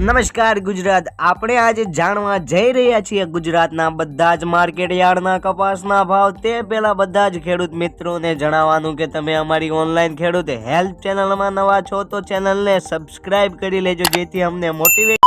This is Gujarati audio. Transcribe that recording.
નમસ્કાર ગુજરાત. આપણે આજે જાણવા જઈ રહ્યા છીએ ગુજરાતના બધા જ માર્કેટ યાર્ડના કપાસના ભાવ. તે પહેલાં બધા જ ખેડૂત મિત્રોને જણાવવાનું કે તમે અમારી ઓનલાઈન ખેડૂત હેલ્પ ચેનલમાં નવા છો તો ચેનલને સબસ્ક્રાઇબ કરી લેજો જેથી અમને મોટિવેટ